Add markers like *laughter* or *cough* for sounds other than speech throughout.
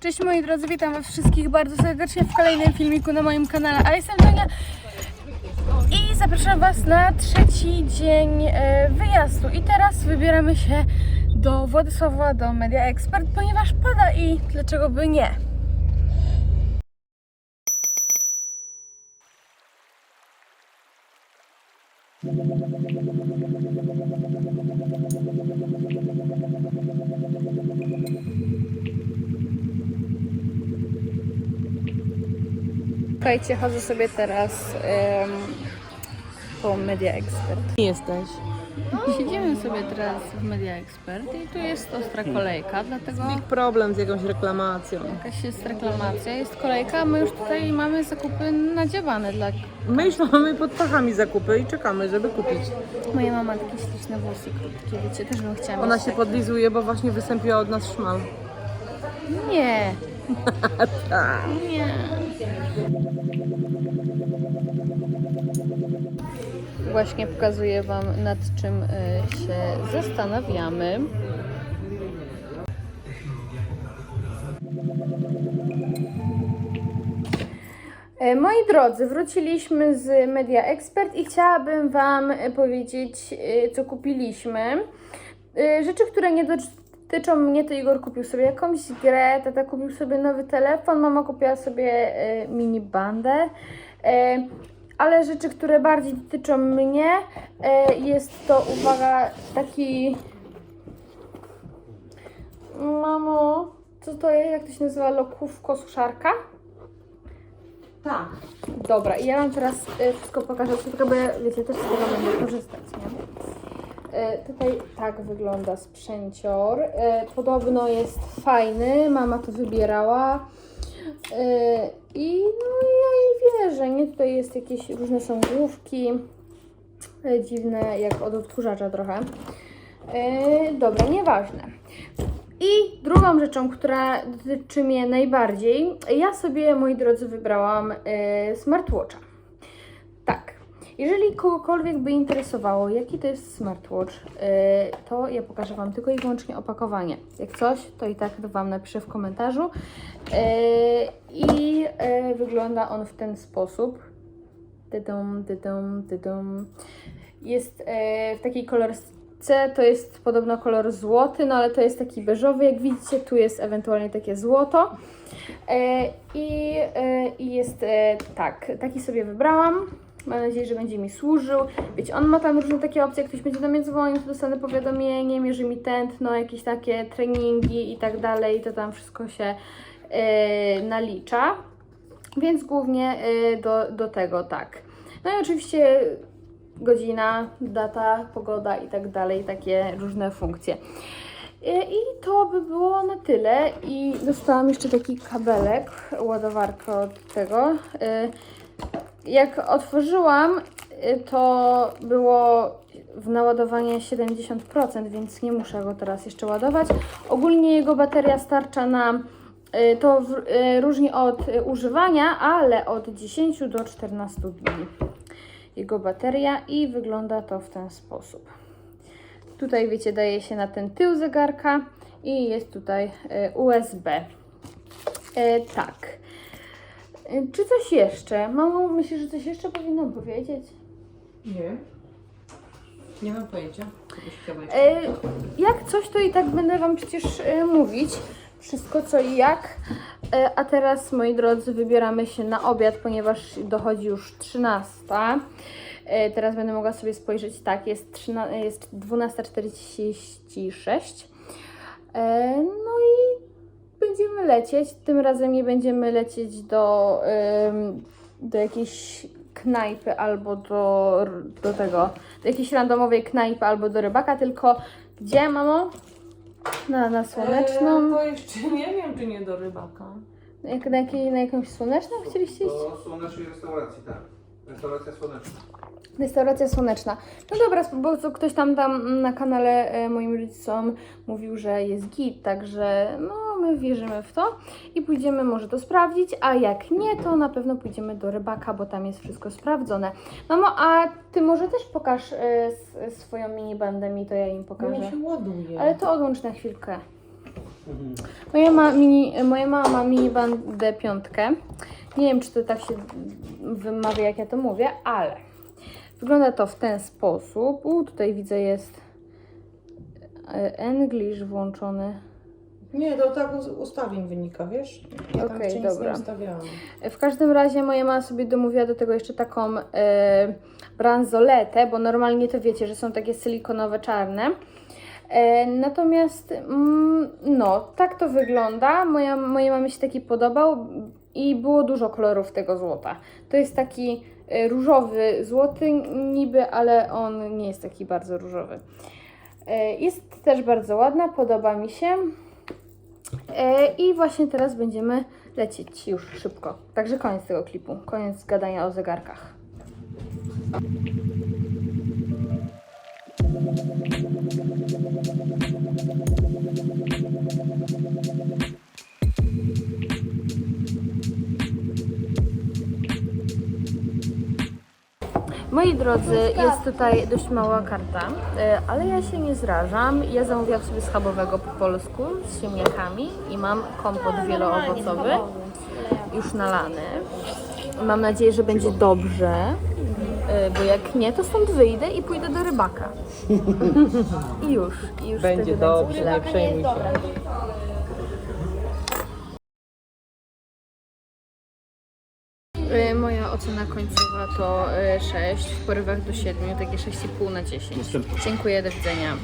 Cześć moi drodzy, witam was wszystkich bardzo serdecznie w kolejnym filmiku na moim kanale, a jestem Tonia i zapraszam was na trzeci dzień e, wyjazdu i teraz wybieramy się do Władysława, do Media Expert, ponieważ pada i dlaczego by nie. Słuchajcie, chodzę sobie teraz em, po Media Expert. jesteś? Siedzimy sobie teraz w Media Expert i tu jest ostra kolejka, dlatego Big problem z jakąś reklamacją. jakaś jest reklamacja, jest kolejka, a my już tutaj mamy zakupy nadziewane dla... My już mamy pod pachami zakupy i czekamy, żeby kupić. Moja mama ma takie śliczne włosy krótkie, wiecie, też bym chciała Ona mieć się takie. podlizuje, bo właśnie wystąpiła od nas szmal. Nie. Nie. Właśnie pokazuję Wam nad czym y, się zastanawiamy. E, Moi drodzy, wróciliśmy z Media Expert i chciałabym Wam powiedzieć, e, co kupiliśmy. E, Rzeczy, które nie dotyczą mnie, to Igor kupił sobie jakąś grę, tata kupił sobie nowy telefon, mama kupiła sobie e, mini bandę. E, Ale rzeczy, które bardziej dotyczą mnie, e, jest to, uwaga, taki... Mamo, co to jest? Jak to się nazywa? Lokówko suszarka? Tak. Dobra, i ja Wam teraz y, wszystko pokażę, tylko bo ja, wiecie, też z tego będę korzystać, nie? Y, tutaj tak wygląda sprzęcior. Y, podobno jest fajny, mama to wybierała. Y, I no ja jej wierzę, nie? Tutaj jest jakieś różne są główki, dziwne, jak od odkurzacza trochę. Dobra, nieważne. I drugą rzeczą, która dotyczy mnie najbardziej, ja sobie, moi drodzy, wybrałam e, smartwatcha. Jeżeli kogokolwiek by interesowało, jaki to jest smartwatch, e, to ja pokażę Wam tylko i wyłącznie opakowanie. Jak coś, to i tak Wam napiszę w komentarzu. E, I e, wygląda on w ten sposób. Dydum, dydum, dydum. Jest w takiej kolorce, to jest podobno kolor złoty, no ale to jest taki beżowy, jak widzicie, tu jest ewentualnie takie złoto. I, jest tak, taki sobie wybrałam. Mam nadzieję, że będzie mi służył. Wiecie, on ma tam różne takie opcje, jak ktoś będzie do mnie dzwonił, to dostanę powiadomienie, mierzy mi tętno, jakieś takie treningi i tak dalej, to tam wszystko się e, nalicza. Więc głównie e, do, do tego tak. No i oczywiście godzina, data, pogoda i tak dalej, takie różne funkcje. I i to by było na tyle. I dostałam jeszcze taki kabelek, ładowarkę od tego. Jak otworzyłam, y, to było w naładowanie 70%, więc nie muszę go teraz jeszcze ładować. Ogólnie jego bateria starcza na y, to w- y, różni od używania, ale od 10 do 14 dni jego bateria i wygląda to w ten sposób. Tutaj wiecie, daje się na ten tył zegarka i jest tutaj USB. E, tak. Czy coś jeszcze? Mamo, myślisz, że coś jeszcze powinnam powiedzieć? Nie. Nie mam pojęcia. E, jak coś, to i tak będę Wam przecież e, mówić wszystko co i jak. E, a teraz, moi drodzy, wybieramy się na obiad, ponieważ dochodzi już 13. E, teraz będę mogła sobie spojrzeć. Tak, jest, 13, jest 12.46. E, no i będziemy lecieć. Tym razem nie będziemy lecieć do, do jakiejś knajpy albo do, do tego, do jakiejś randomowej knajpy albo do rybaka, tylko gdzie, mamo? Na, na słoneczną. Eee, to jeszcze nie wiem, czy nie do rybaka. Jak, na, jakiej, na jakąś słoneczną chcieliście iść? Do słonecznej restauracji, tak. Restauracja słoneczna. Restauracja słoneczna. No dobra, bo ktoś tam tam na kanale e, moim rodzicom mówił, że jest git, także no my wierzymy w to i pójdziemy może to sprawdzić, a jak nie, to na pewno pójdziemy do rybaka, bo tam jest wszystko sprawdzone. Mamo, a ty może też pokaż e, s- swoją mini bandę mi, to ja im pokażę. się ładuje. Ale to odłącz na chwilkę. Moja, ma mini, moja mama ma minibandę piątkę. Nie wiem, czy to tak się wymawia, jak ja to mówię, ale wygląda to w ten sposób. U, tutaj widzę jest e, English włączony. Nie, to tak z ustawień wynika, wiesz? Ja tam nic dobra. W każdym razie moja mama sobie domówiła do tego jeszcze taką e, bransoletę, bo normalnie to wiecie, że są takie silikonowe czarne. E, natomiast mm, no, tak to wygląda. Moja, mojej mamie się taki podobał i było dużo kolorów tego złota. To jest taki e, różowy złoty niby, ale on nie jest taki bardzo różowy. E, jest też bardzo ładna, podoba mi się. E, I właśnie teraz będziemy lecieć już szybko. Także koniec tego klipu. Koniec gadania o zegarkach. Moi drodzy, jest tutaj dość mała karta, e, ale ja się nie zrażam. Ja zamówiłam sobie schabowego po polsku z ziemniakami i mam kompot wieloowocowy już nalany. Mam nadzieję, że będzie dobrze, e, bo jak nie, to stąd wyjdę i pójdę do rybaka. *laughs* I już. I już Będzie wtedy dobrze, nie przejmuj się. Moja ocena końcowa to e, 6, w porywach do 7, takie 6,5 na 10. Dziękuję, do widzenia.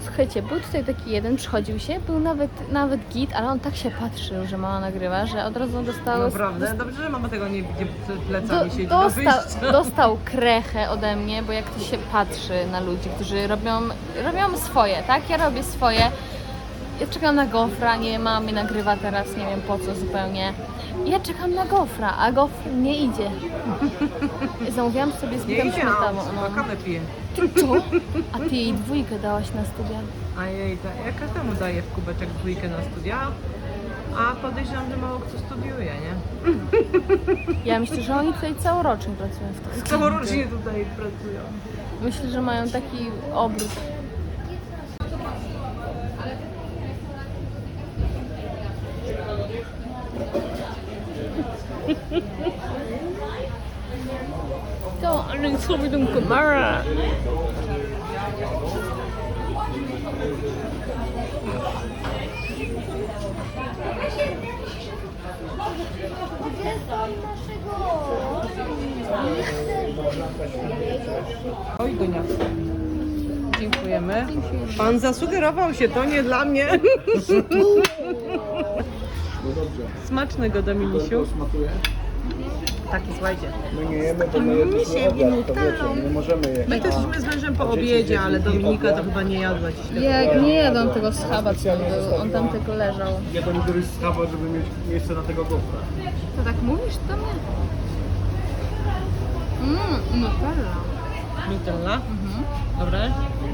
Słuchajcie, był tutaj taki jeden, przychodził się, był nawet, nawet git, ale on tak się patrzył, że mama nagrywa, że od razu dostał... Naprawdę? Dobrze, że mama tego nie widzi, przed Do, plecami siedzi do dostał, *laughs* dostał krechę ode mnie, bo jak to się patrzy na ludzi, którzy robią, robią swoje, tak? Ja robię swoje. Ja czekam na gofra, nie mama mnie nagrywa teraz, nie wiem po co zupełnie. Ja czekam na gofra, a gofr nie idzie. *laughs* Zamówiłam sobie z bitem śmietawą. a No. kawę pije. Co? A ty jej dwójkę dałaś na studia? A jej, ta, ja każdemu daję w kubeczek dwójkę na studia, a podejrzewam, że mało kto studiuje, nie? *laughs* Ja myślę, że oni tutaj całorocznie pracują w tym. Całorocznie tutaj pracują. Myślę, że mają taki obrót. To, ale sobie tą kamerę. Oj, Dunia. Dziękujemy. Pan zasugerował się, to nie dla mnie. *laughs* Smacznego, Dominisiu. Smakuje? Taki, słuchajcie. My nie jemy, bo my jedliśmy obiad, to wiecie, nie możemy jeść. My też jesteśmy z mężem po obiedzie, ale Dominika to chyba nie jadła dziś tego. Ja nie jadłam tego schaba, co był. On tam tylko leżał. Ja to mi któryś schaba, żeby mieć miejsce na tego gofra. To tak mówisz do mnie? Mmm, Nutella. Nutella? Dobre?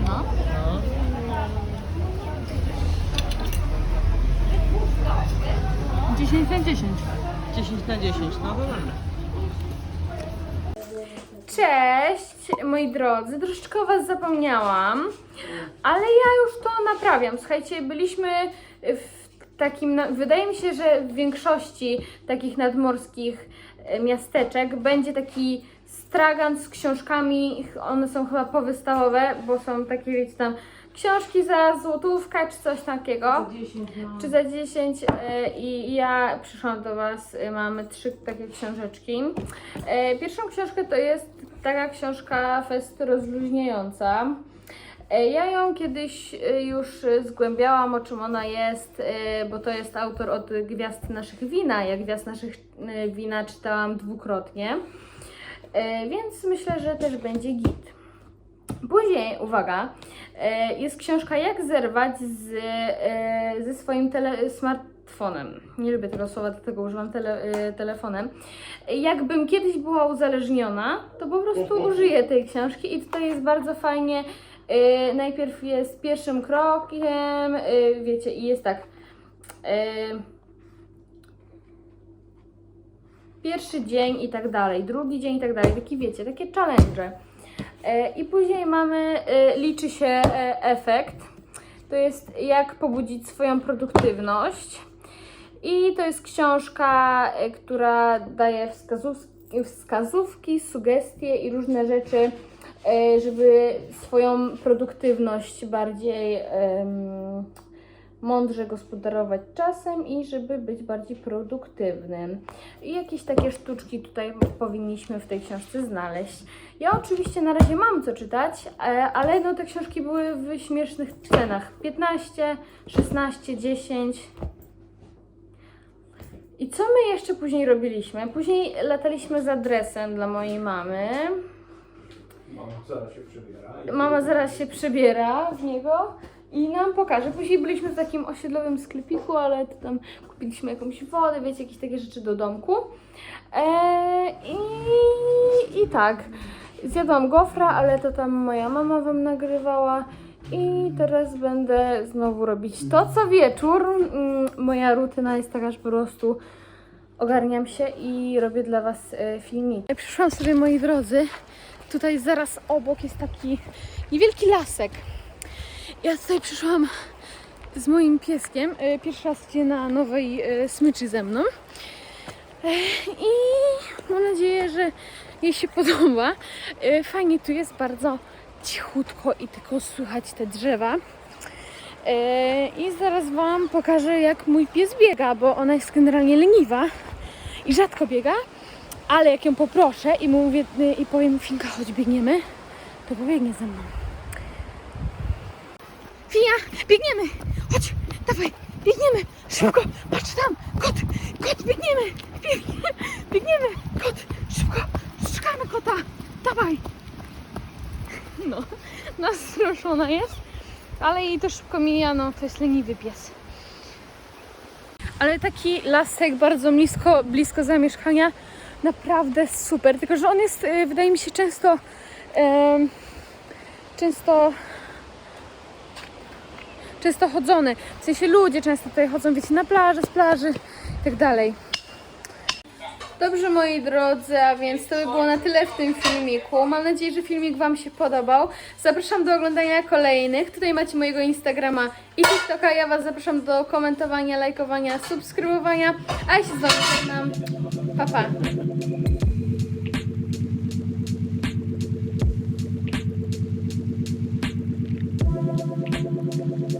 No. No. Dziesięć na dziesięć. 10 na 10, no to dobre. Cześć, moi drodzy. Troszeczkę o Was zapomniałam, ale ja już to naprawiam. Słuchajcie, byliśmy w takim, wydaje mi się, że w większości takich nadmorskich e, miasteczek będzie taki stragan z książkami. One są chyba powystawowe, bo są takie, wiecie, tam książki za złotówkę czy coś takiego. 10 no. Czy za 10 e, i ja przyszłam do Was, e, mamy trzy takie książeczki. E, Pierwszą książkę to jest taka książka fest rozluźniająca. Ja ją kiedyś już zgłębiałam, o czym ona jest, bo to jest autor od Gwiazd Naszych Wina. Ja Gwiazd Naszych Wina czytałam dwukrotnie, więc myślę, że też będzie git. Później, uwaga, e, jest książka Jak zerwać z, e, ze swoim tele, smartfonem. Nie lubię tego słowa, dlatego używam tele, e, telefonem. Jakbym kiedyś była uzależniona, to po prostu użyję tej książki i tutaj jest bardzo fajnie. Najpierw jest pierwszym krokiem, wiecie, i jest tak. Pierwszy dzień i tak dalej, drugi dzień i tak dalej, taki wiecie, takie challenge. E, I później mamy, e, liczy się e, efekt, To jest Jak pobudzić swoją produktywność. I to jest książka, która daje wskazówki, sugestie i różne rzeczy, żeby swoją produktywność bardziej mądrze gospodarować czasem i żeby być bardziej produktywnym. I jakieś takie sztuczki tutaj powinniśmy w tej książce znaleźć. Ja oczywiście na razie mam co czytać, e, ale no te książki były w śmiesznych cenach. 15, 16, 10. I co my jeszcze później robiliśmy? Później lataliśmy za dresem dla mojej mamy. Mama zaraz się przebiera. Mama zaraz się przebiera w niego i nam pokaże. Później byliśmy w takim osiedlowym sklepiku, ale to tam kupiliśmy jakąś wodę, wiecie, jakieś takie rzeczy do domku. Eee, i, I tak, zjadłam gofra, ale to tam moja mama wam nagrywała. I teraz będę znowu robić to co wieczór. Mm, Moja rutyna jest taka, że po prostu ogarniam się i robię dla Was e, filmiki. Przyszłam sobie, moi drodzy, tutaj zaraz obok jest taki niewielki lasek. Ja tutaj przyszłam z moim pieskiem. e, Pierwszy raz idzie na nowej e, smyczy ze mną. E, I mam nadzieję, że jej się podoba. Fajnie tu jest bardzo cichutko i tylko słychać te drzewa. I zaraz Wam pokażę, jak mój pies biega, bo ona jest generalnie leniwa i rzadko biega, ale jak ją poproszę i mówię i powiem Finka, chodź biegniemy, to pobiegnie ze mną. Finia, biegniemy! Chodź, dawaj, biegniemy! Szybko, patrz tam, kot, kot, biegniemy! Biegniemy, biegniemy, kot, szybko, szukamy kota, dawaj! No, nastraszona jest, ale jej to szybko mija, no to jest leniwy pies. Ale taki lasek bardzo blisko, blisko zamieszkania, naprawdę super. Tylko, że on jest, y, wydaje mi się, często, em, często, często chodzony. W sensie ludzie często tutaj chodzą, wiecie, na plaży, z plaży i tak dalej. Dobrze moi drodzy, a więc to by było na tyle w tym filmiku. Mam nadzieję, że filmik Wam się podobał. Zapraszam do oglądania kolejnych. Tutaj macie mojego Instagrama i TikToka. Ja Was zapraszam do komentowania, lajkowania, subskrybowania. A ja się z Wami żegnam. Pa, pa.